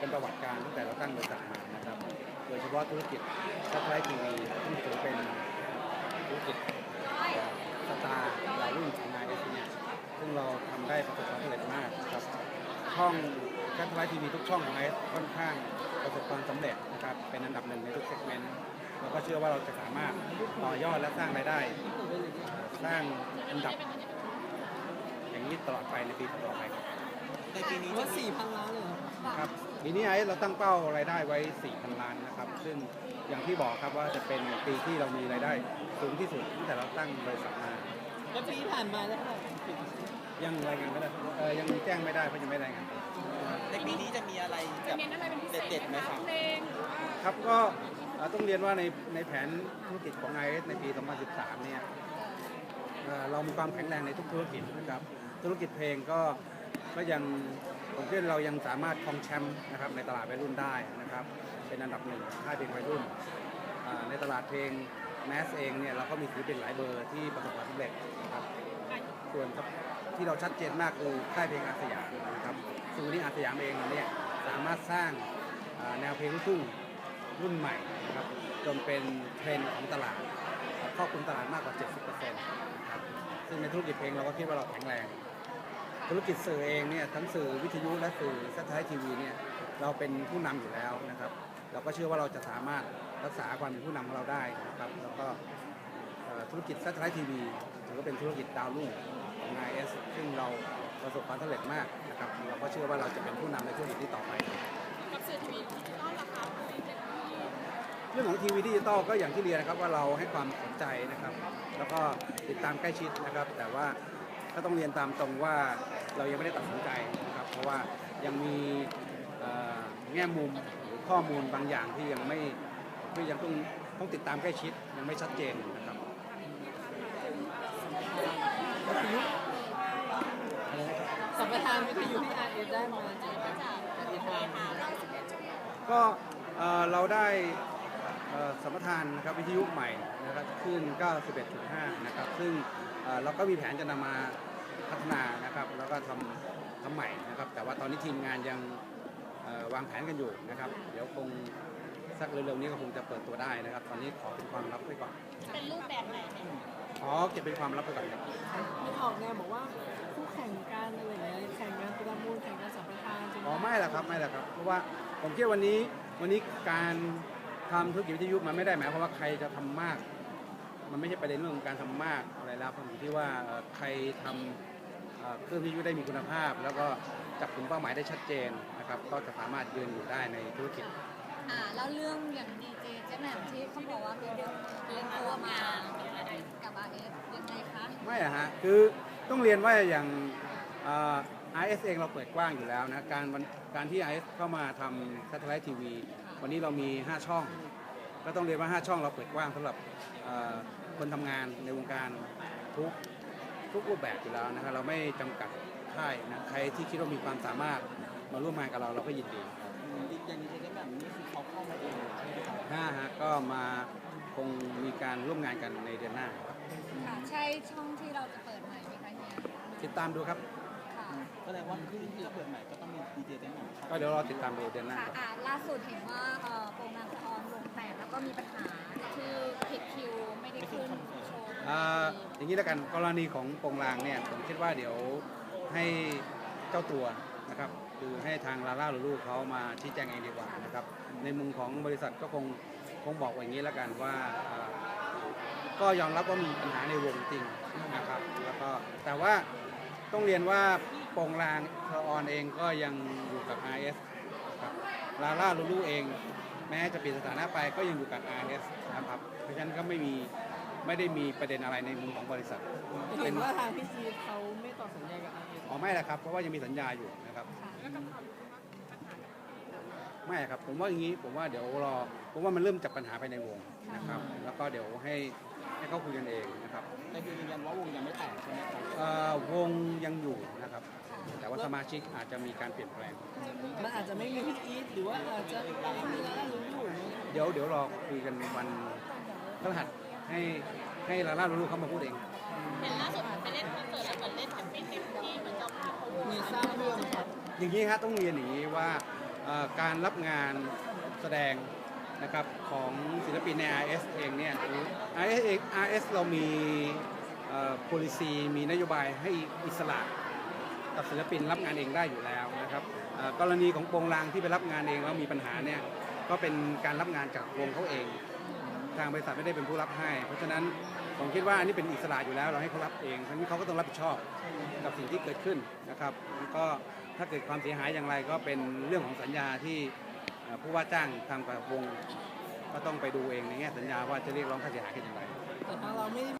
เป็นประวัติการตั้งแต่เราตั้งบริษัทมานะครับ โดยเฉพาะธุรกิจซัพพลายทีวีที่ถือเป็นธุรกิจสตาร์ดาวรุ่งของนายเอสเนี่ยซึ่งเราทำได้ประสบความสำเร็จมากครับ ช่องซัพพลายทีวีทุกช่องของไอซ์ค่อนข้างประสบความสำเร็จนะครับ เป็นอันดับหนึ่งในทุกเซกเมนต์เราก็เชื่อว่าเราจะสามารถต่อยอดและสร้างรายได้เอ่อสร้างอันดับ อย่างนี้ตลอดไปในปีต่อๆไปครับในปีนี้ว่าสี่พันล้านเลยเหรอครับ ปีนี้ไอ้เราตั้งเป้ารายได้ไว้ 4,000 ล้านนะครับ ซึ่งอย่างที่บอกครับว่าจะเป็นปีที่เรามีรายได้สูงที่สุดตั้งแต่เราตั้งบริษัทมาแล้วปีที่ผ่านมาได้เท่าไหร่ยังรายงานไม่ได้เอ่อยังแจ้งไม่ได้เพราะยังไม่รายงานในปีนี้จะมีอะไรแบบเด็ดๆไหมครับครับก็เอ่อต้องเรียนว่าในในแผนธุรกิจของ IS ในปี 2013 เนี่ยเอ่อเรามีความแข็งแรงในทุกธุรกิจนะครับ ธุรกิจเพลงก็ ก็ยังผมเชื่อเรายังสามารถครองแชมป์นะครับในตลาดวัยรุ่นได้นะครับ เป็นอันดับหนึ่งค่ายเพลงวัยรุ่น ในตลาดเพลงแมสเองเนี่ยเราก็มีศิลปินหลายเบอร์ที่ประสบความสำเร็จนะครับส่วนที่เราชัดเจนมากคือค่ายเพลงอาสยามนะครับซึ่งวันนี้อาสยามเองเนี่ยสามารถสร้างแนวเพลงลูกทุ่งรุ่นใหม่นะครับจนเป็นเทรนด์ของตลาดครอบคลุมตลาดมากกว่า 70%นะครับซึ่งในธุรกิจเพลงเราก็คิดว่าเราแข็งแรง ธุรกิจสื่อเองเนี่ยทั้งสื่อวิทยุและสื่อซัตไททีวีเนี่ยเราเป็นผู้นำอยู่แล้วนะครับ เราก็เชื่อว่าเราจะสามารถรักษาความเป็นผู้นำของเราได้นะครับแล้วก็ธุรกิจซัตไททีวีถือว่าเป็นธุรกิจดาวรุ่งของ IS ซึ่งเราประสบความสำเร็จมากนะครับเราก็เชื่อว่าเราจะเป็นผู้นำในธุรกิจนี้ต่อไปกับสื่อทีวีดิจิตอลราคาเรื่องของทีวีดิจิตอลก็อย่างที่เรียนนะครับว่าเราให้ความสนใจนะครับ แล้วก็ติดตามใกล้ชิดนะครับ แต่ว่า ก็ต้องเรียนตามตรงว่าเรายังไม่ได้ตัดสินใจนะครับ เพราะว่ายังมีเอ่อแง่มุมหรือข้อมูลบางอย่างที่ยังไม่ที่ยังต้องต้องติดตามใกล้ชิดยังไม่ชัดเจนนะครับสัมปทานวิทยุที่ RS ได้มาจากปฏิทานก็เอ่อเราได้เอ่อสัมปทานนะครับวิทยุใหม่นะครับขึ้น 91.5 นะครับ ซึ่ง เอ่อเราก็มีแผนจะนำมาพัฒนานะครับ แล้วก็ทำทำใหม่นะครับ แต่ว่าตอนนี้ทีมงานยังเอ่อวางแผนกันอยู่นะครับ เดี๋ยวคงสักเร็วๆนี้ก็คงจะเปิดตัวได้นะครับ ตอนนี้ขอเป็นความลับไว้ก่อน เป็นรูปแบบไหนเนี่ยขอเก็บเป็นความลับไว้ก่อนครับมันออกแนวบอกว่าคู่แข่งกันอะไรอย่างเงี้ยแข่งกันประมูลแข่งกันสัมปทานจริงอ๋อไม่หรอกครับไม่หรอกครับ เพราะว่าผมคิดว่าวันนี้วันนี้การทำธุรกิจวิทยุมันไม่ได้หมายความว่าใครจะทำมาก มันไม่ใช่ประเด็นเรื่องของการทำมากอะไรแล้วผมอยู่ที่ว่าเอ่อใครทำเอ่อเครื่องวิทยุได้มีคุณภาพ แล้วก็จับกลุ่มเป้าหมายได้ชัดเจนนะครับก็จะสามารถยืนอยู่ได้ในธุรกิจอ่าแล้วเรื่องอย่างดีเจเจ๊แหม่มที่เขาบอกว่ามีเรื่องเรื่องตัวมากับอาเอสยังไงคะไม่อะฮะคือต้องเรียนว่าอย่างเอ่อ IS เองเราเปิดกว้างอยู่แล้วนะการวันการที่ IS เข้ามาทำ Satellite TV วันนี้เรามี 5 ช่อง ก็ต้องเรียนว่า 5 ช่องเราเปิดกว้างสำหรับเอ่อ คนทำงานในวงการทุกทุกรูปแบบอยู่แล้วนะครับเราไม่จำกัดค่ายนะใครที่คิดว่ามีความสามารถมาร่วมงานกับเราเราก็ยินดีอย่างนี้จะได้แบบนี้คือเขาเข้ามาเองใช่ไหมครับห้าฮะก็มาคงมีการร่วมงานกันในเดือนหน้าครับค่ะใช่ช่องที่เราจะเปิดใหม่ไหมคะเฮียติดตามดูครับค่ะ แสดงว่าที่ที่จะเปิดใหม่ก็ต้องมีดีเจได้หมดก็เดี๋ยวรอติดตามดูเดือนหน้าค่ะครับอ่าล่าสุดเห็นว่าเอ่อโปรงนางสะออนวงแตกแล้วก็มีปัญหาที่ผิดคิวไม่ได้ขึ้นโชว์อ่าอย่างนี้แล้วกันกรณีของโปรงลางเนี่ยผมคิดว่าเดี๋ยวให้เจ้าตัวนะครับคือให้ทางลาล่าลูลูเขามาชี้แจงเองดีกว่านะครับในมุมของบริษัทก็คงคงบอกอย่างนี้แล้วกันว่าอ่าก็ยอมรับว่ามีปัญหาในวงจริงนะครับ แล้วก็แต่ว่าต้องเรียนว่า โปรงลางทออนเองก็ยังอยู่กับ RS ครับลาล่าลูลูเอง แม้จะเปลี่ยนสถานะไปก็ยังอยู่กับ RS นะครับ เพราะฉะนั้นก็ไม่มีไม่ได้มีประเด็นอะไรในมุมของบริษัทเห็นว่าทางพี่จีเขาไม่ต่อสัญญากับ RS อ๋อไม่ละครับ เพราะว่ายังมีสัญญาอยู่นะครับ ไม่ครับ ผมว่าอย่างนี้ผมว่าเดี๋ยวรอผมว่ามันเริ่มจากปัญหาภายในวงนะครับ แล้วก็เดี๋ยวให้ให้เขาคุยกันเองนะครับแต่คือยืนยันว่าวงยังไม่แตกใช่ไหมครับเอ่อวงยังอยู่นะครับ แต่ว่าสมาชิกอาจจะมีการเปลี่ยนแปลง มันอาจจะไม่มีพี่อีทหรือว่าอาจจะมีแล้วก็รู้อยู่เดี๋ยวเดี๋ยวรอคุยกันวันพฤหัสให้ให้ลาล่าลูกเขามาพูดเอง เห็นล่าสุดไปเล่นคอนเสิร์ตแล้วเหมือนเล่นแฮปปี้เต็มที่เหมือนเจ้าภาพเขามีสร้างเรื่องครับ อย่างนี้ฮะต้องเรียนอย่างนี้ว่าเอ่อ การรับงานแสดงนะครับของศิลปินใน RS เองเนี่ยหรือ RS เอง RS เรามีเอ่อ policy มีนโยบายให้อิสระกับศิลปินรับงานเองได้อยู่แล้วนะครับกรณีของโปงลางที่ไปรับงานเองแล้วมีปัญหาเนี่ยก็เป็นการรับงานจากวงเขาเอง ทางบริษัทไม่ได้เป็นผู้รับให้ เพราะฉะนั้น ผมคิดว่าอันนี้เป็นอิสระอยู่แล้ว เราให้เขารับเองทั้งนี้เขาก็ต้องรับผิดชอบกับสิ่งที่เกิดขึ้นนะครับแล้วก็ถ้าเกิดความเสียหายอย่างไรก็เป็นเรื่องของสัญญาที่ผู้ว่าจ้างทางกับวงก็ต้องไปดูเองในแง่สัญญาว่าจะเรียกร้องค่าเสียหายกันอย่างไร แต่ทางเราไม่